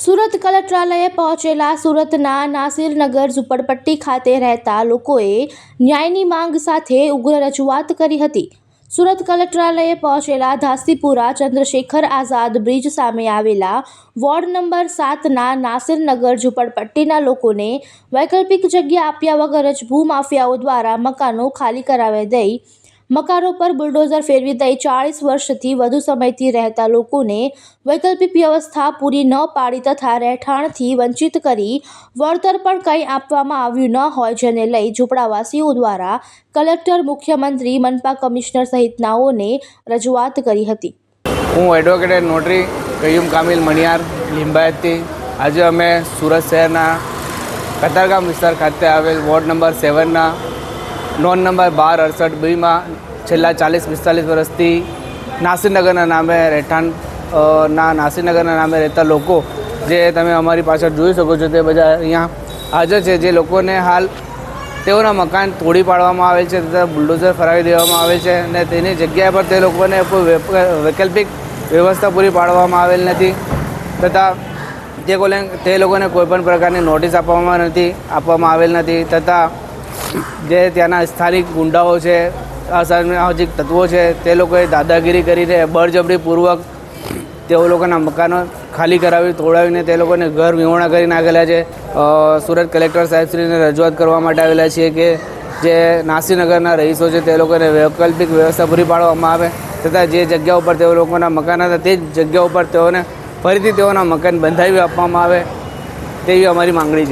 સુરત કલેક્ટરાલયે પહોંચેલા સુરતના નાસિરનગર ઝુંપડપટ્ટી ખાતે રહેતા લોકોએ ન્યાયની માંગ સાથે ઉગ્ર રજૂઆત કરી હતી. સુરત કલેક્ટરાલયે પહોંચેલા ધાસીપુરા ચંદ્રશેખર આઝાદ બ્રિજ સામે આવેલા વોર્ડ નંબર સાતના નાસિરનગર ઝુંપડપટ્ટીના લોકોને વૈકલ્પિક જગ્યા આપ્યા વગર જ ભૂમાફિયાઓ દ્વારા મકાનો ખાલી કરાવી દઈ મકાનો પર બુલડોઝર ફેરવી દઈ ચાળીસ વર્ષથી વધુ સમયથી રહેતા લોકોને વૈકલ્પિક વ્યવસ્થા પૂરી ન પાડી તથા રહેઠાણથી વંચિત કરી વળતર પણ કંઈ આપવામાં આવ્યું ન હોય જેને લઈ ઝૂંપડાવાસીઓ દ્વારા કલેક્ટર, મુખ્યમંત્રી, મનપા કમિશનર સહિતનાઓને રજૂઆત કરી હતી. હું એડવોકેટ નોટરી કયુમ કામિલ મણિયાર લિંબાયતથી આજે અમે સુરત શહેરના કતારગામ વિસ્તાર ખાતે આવેલ વોર્ડ નંબર સેવનના નોન નંબર બાર અડસઠ બીમાં છેલ્લા ચાલીસ પિસ્તાલીસ વર્ષથી નાસિરનગરના નામે રહેઠાણ ના, નાસિરનગરના નામે રહેતા લોકો જે તમે અમારી પાછળ જોઈ શકો છો તે બધા અહીંયા હાજર છે. જે લોકોને હાલ તેઓના મકાન તોડી પાડવામાં આવેલ છે તથા બુલડોઝર ફરાવી દેવામાં આવેલ છે અને તેની જગ્યા પર તે લોકોને કોઈ વૈકલ્પિક વ્યવસ્થા પૂરી પાડવામાં આવેલ નથી તથા તે કોલે તે લોકોને કોઈપણ પ્રકારની નોટિસ આપવામાં નથી, આપવામાં આવેલ નથી તથા જે ત્યાંના સ્થાનિક ગુંડાઓ છે, અસામાજિક તત્વો છે, તે લોકોએ દાદાગીરી કરીને બળજબરીપૂર્વક તેઓ લોકોના મકાનો ખાલી કરાવી, તોડાવીને તે લોકોને ઘર વિહોણા કરી નાખેલા છે. સુરત કલેક્ટર સાહેબશ્રીને રજૂઆત કરવા માટે આવેલા છીએ કે જે નાસીનગરના રહીશો છે, તે લોકોને વૈકલ્પિક વ્યવસ્થા પૂરી પાડવામાં આવે તથા જે જગ્યા ઉપર તેઓ લોકોના મકાન હતા, તે જ જગ્યા ઉપર તેઓને ફરીથી તેઓના મકાન બંધાવી આપવામાં આવે તેવી અમારી માંગણી છે.